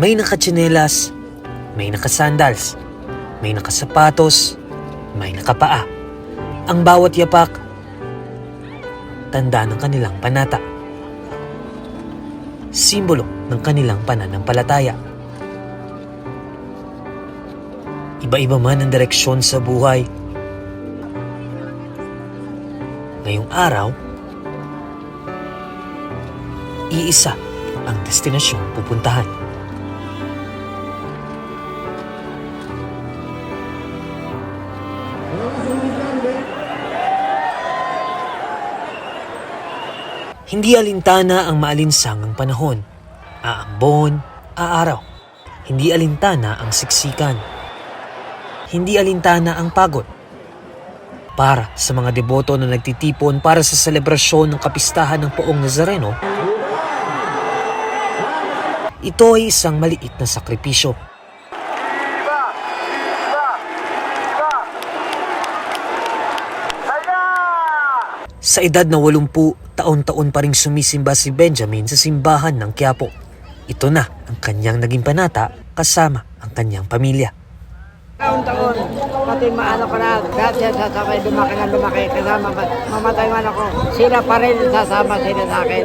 May nakatsinelas, may nakasandals, may nakasapatos, may nakapaa. Ang bawat yapak, tanda ng kanilang panata. Simbolo ng kanilang pananampalataya. Iba-iba man ang direksyon sa buhay. Ngayong araw, iisa ang destinasyong pupuntahan. Hindi alintana ang maalinsangang panahon. Aambon, aaraw. Hindi alintana ang siksikan. Hindi alintana ang pagod. Para sa mga deboto na nagtitipon para sa selebrasyon ng kapistahan ng Poong Nazareno, ito ay isang maliit na sakripisyo. Sa edad na 80, taon-taon pa ring sumisimba si Benjamin sa simbahan ng Quiapo. Ito na ang kanyang naging panata kasama ang kanyang pamilya. Taon-taon, pati maano ko na, dati sasabay lumaki na lumaki, kasama ma- mamatay man ako, sila pa rin sasama sila sa akin.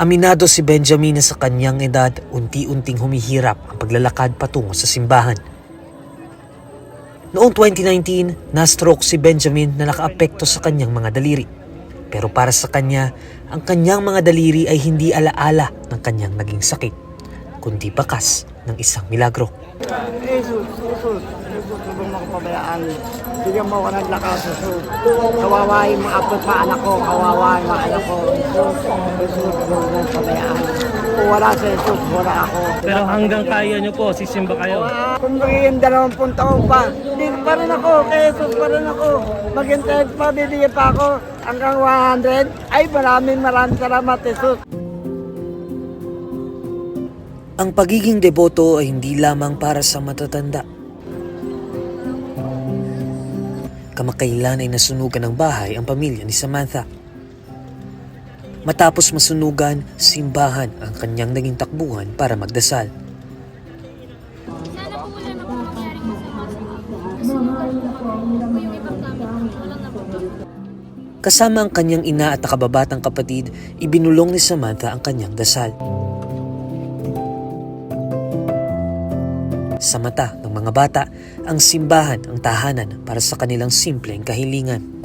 Aminado si Benjamin na sa kanyang edad, unti-unting humihirap ang paglalakad patungo sa simbahan. Noong 2019, na-stroke si Benjamin na nakaapekto sa kanyang mga daliri. Pero para sa kanya, ang kanyang mga daliri ay hindi alaala ng kanyang naging sakit, kundi bakas ng isang milagro. Jesus, Jesus, Jesus, huwag mo pabayaan. Bigyan mo ako ng lakas, Jesus. Kawawa yung mga apot pa anak ko, kawawa yung mga anak ko. Jesus, Jesus, huwag mo pabayaan. Kung wala si Jesus, wala ako. Pero hanggang kaya nyo po, sisimba kayo. Ah, Kung magiging dalawampung taon pa, hindi pa rin ako, kay Jesus pa rin ako. Maghintay pa, bibigyan pa ako hanggang 100. Ay, maraming maraming salamat, Jesus. Ang pagiging deboto ay hindi lamang para sa matatanda. Kamakailan ay nasunugan ng bahay ang pamilya ni Samantha. Matapos masunugan, simbahan ang kanyang naging takbuhan para magdasal. Sana po wala na po mangyari kasi masunugan po po yung ibang gamit. Walang naputok. Kasama ang kanyang ina at nakababatang kapatid, ibinulong ni Samantha ang kanyang dasal. Sa mata ng mga bata, ang simbahan ang tahanan para sa kanilang simpleng kahilingan.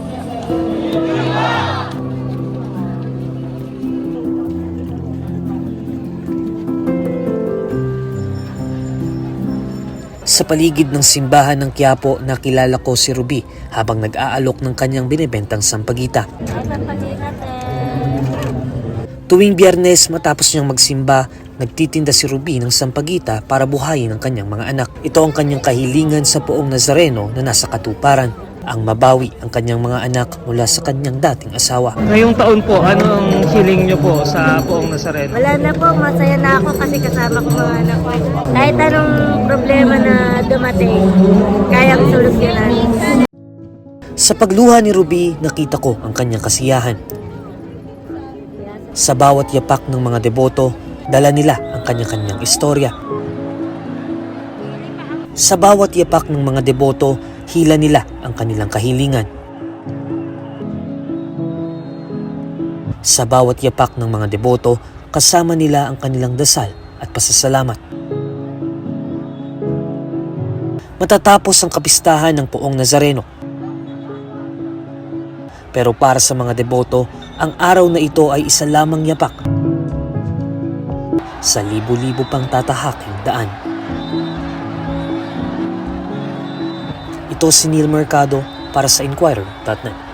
Sa paligid ng simbahan ng Quiapo, nakilala ko si Ruby habang nag-aalok ng kanyang binibentang sampagita. Tuwing biyernes matapos niyang magsimba, nagtitinda si Ruby ng sampagita para buhayin ang kanyang mga anak. Ito ang kanyang kahilingan sa poong Nazareno na nasa katuparan, ang mabawi ang kanyang mga anak mula sa kanyang dating asawa. Ngayong taon po, ano ang hiling nyo po sa Poong Nazareno? Wala na po, masaya na ako kasi kasama ko mga anak ko. Kahit anong problema na dumating, kayang solusyonan. Sa pagluha ni Ruby, nakita ko ang kanyang kasiyahan. Sa bawat yapak ng mga deboto, dala nila ang kanya-kanyang istorya. Sa bawat yapak ng mga deboto, hila nila ang kanilang kahilingan. Sa bawat yapak ng mga deboto, kasama nila ang kanilang dasal at pasasalamat. Matatapos ang kapistahan ng Poong Nazareno, pero para sa mga deboto, ang araw na ito ay isa lamang yapak sa libo-libo pang tatahaking daan. Ito si Neil Mercado para sa Inquirer.net.